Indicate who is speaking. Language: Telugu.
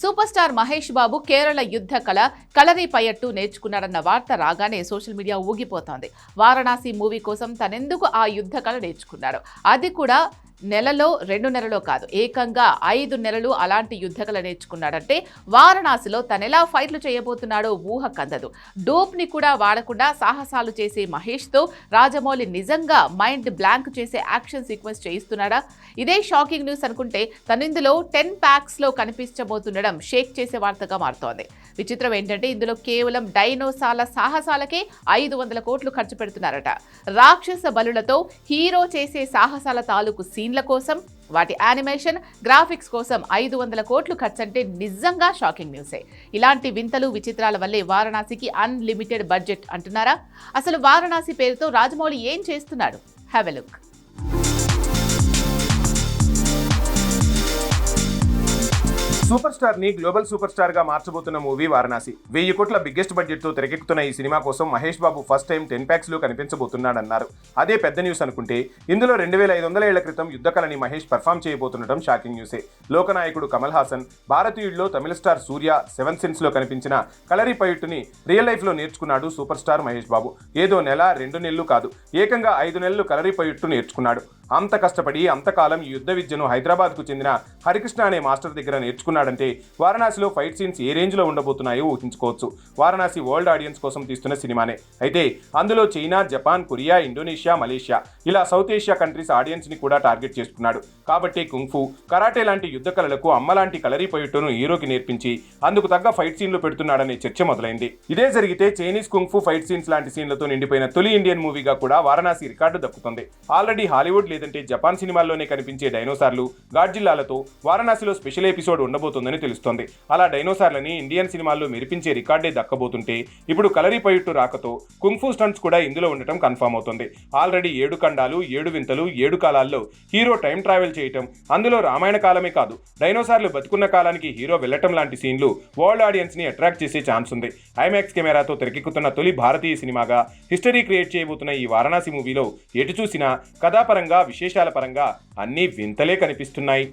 Speaker 1: సూపర్ స్టార్ మహేష్ బాబు కేరళ యుద్ధ కళ కలరీ పయట్టు నేర్చుకున్నాడన్న వార్త రాగానే సోషల్ మీడియా ఊగిపోతోంది. వారణాసి మూవీ కోసం తనెందుకు ఆ యుద్ధ కళ నేర్చుకున్నాడు? అది కూడా నెలలో రెండు నెలలో కాదు ఏకంగా ఐదు నెలలు అలాంటి యుద్ధకళ నేర్చుకున్నాడంటే వారణాసిలో తనెలా ఫైట్లు చేయబోతున్నాడో ఊహ కందదు. డోప్ని కూడా వాడకుండా సాహసాలు చేసే మహేష్తో రాజమౌళి నిజంగా మైండ్ బ్లాంక్ చేసే యాక్షన్ సీక్వెన్స్ చేయిస్తున్నాడా? ఇదే షాకింగ్ న్యూస్ అనుకుంటే తనిందులో టెన్ ప్యాక్స్లో కనిపించబోతుండడం షేక్ చేసే వార్తగా మారుతోంది. విచిత్రం ఏంటంటే ఇందులో కేవలం డైనోసాల సాహసాలకే ఐదు వందల కోట్లు ఖర్చు పెడుతున్నారట. రాక్షస బలులతో హీరో చేసే సాహసాల తాలూకు సీన్ల కోసం వాటి యానిమేషన్ గ్రాఫిక్స్ కోసం ఐదు వందల కోట్లు ఖర్చంటే నిజంగా షాకింగ్ న్యూసే. ఇలాంటి వింతలు విచిత్రాల వల్లే వారణాసికి అన్లిమిటెడ్ బడ్జెట్ అంటున్నారా? అసలు వారణాసి పేరుతో రాజమౌళి ఏం చేస్తున్నాడు? హ్యావ్ ఎ లుక్
Speaker 2: సూపర్ స్టార్ని గ్లోబల్ సూపర్ స్టార్గా మార్చబోతున్న మూవీ వారణాసి. వెయ్యి కోట్ల బిగ్గెస్ట్ బడ్జెట్తో తెరకెక్కుతున్న ఈ సినిమా కోసం Mahesh Babu first time ten ప్యాక్స్లో కనిపించబోతున్నాడన్నారు. అదే పెద్ద న్యూస్ అనుకుంటే ఇందులో రెండు వేల ఐదు వందల ఏళ్ళ క్రితం యుద్ధకళని మహేష్ పర్ఫామ్ చేయబోతుండటం షాకింగ్ న్యూసే. లోకనాయకుడు కమల్ హాసన్ భారతీయుడిలో తమిళ స్టార్ సూర్య సెవెన్ సిన్స్లో కనిపించిన కలరీ పైట్టుని రియల్ లైఫ్లో నేర్చుకున్నాడు సూపర్ స్టార్ మహేష్ బాబు. ఏదో నెల రెండు నెలలు కాదు ఏకంగా ఐదు నెలలు కలరీ పైట్టు నేర్చుకున్నాడు. అంత కష్టపడి అంతకాలం ఈ యుద్ధ విద్యను హైదరాబాద్కు చెందిన హరికృష్ణ అనే మాస్టర్ దగ్గర నేర్చుకున్నాడంటే వారణాసిలో ఫైట్ సీన్స్ ఏ రేంజ్లో ఉండబోతున్నాయో ఊహించుకోవచ్చు. వారణాసి వరల్డ్ ఆడియన్స్ కోసం తీస్తున్న సినిమానే. అయితే అందులో China Japan Korea Indonesia Malaysia ఇలా సౌత్ ఏషియా కంట్రీస్ ఆడియన్స్ని కూడా టార్గెట్ చేసుకున్నాడు. కాబట్టి కుంఫు కరాటే లాంటి యుద్ధ కళలకు అమ్మ లాంటి కలరీ పయుట్టును హీరోకి నేర్పించి అందుకు తగ్గ ఫైట్ సీన్లు పెడుతున్నాడనే చర్చ మొదలైంది. ఇదే జరిగితే చైనీస్ కుంఫు ఫైట్ సీన్స్ లాంటి సీన్లతో నిండిపోయిన తొలి ఇండియన్ మూవీగా కూడా వారణాసి రికార్డు దక్కుతుంది. ఆల్రెడీ హాలీవుడ్ లేదంటే జపాన్ సినిమాల్లోనే కనిపించే డైనోసార్లు గాడ్జిల్లాలతో వారణాసిలో స్పెషల్ ఎపిసోడ్ ఉండబోతోందని తెలుస్తోంది. అలా డైనోసార్లని ఇండియన్ సినిమాల్లో మెరిపించే రికార్డే దక్కబోతుంటే ఇప్పుడు కలరీ పయుట్టు రాకతో కుంఫు స్టంట్స్ కూడా ఇందులో ఉండటం కన్ఫర్మ్ అవుతుంది. ఆల్రెడీ ఏడు ఖండాలు ఏడు వింతలు ఏడు కాలాల్లో హీరో టైం ట్రావెల్ చేయటం అందులో రామాయణ కాలమే కాదు డైనోసార్లు బతుకున్న కాలానికి హీరో వెళ్ళటం లాంటి సీన్లు వరల్డ్ ఆడియన్స్ని అట్రాక్ట్ చేసే ఛాన్స్ ఉంది. ఐమాక్స్ కెమెరాతో తెరకెక్కుతున్న తొలి భారతీయ సినిమాగా హిస్టరీ క్రియేట్ చేయబోతున్న ఈ వారణాసి మూవీలో ఎటు చూసినా కథాపరంగా విశేషాల పరంగా అన్నీ వింతలే కనిపిస్తున్నాయి.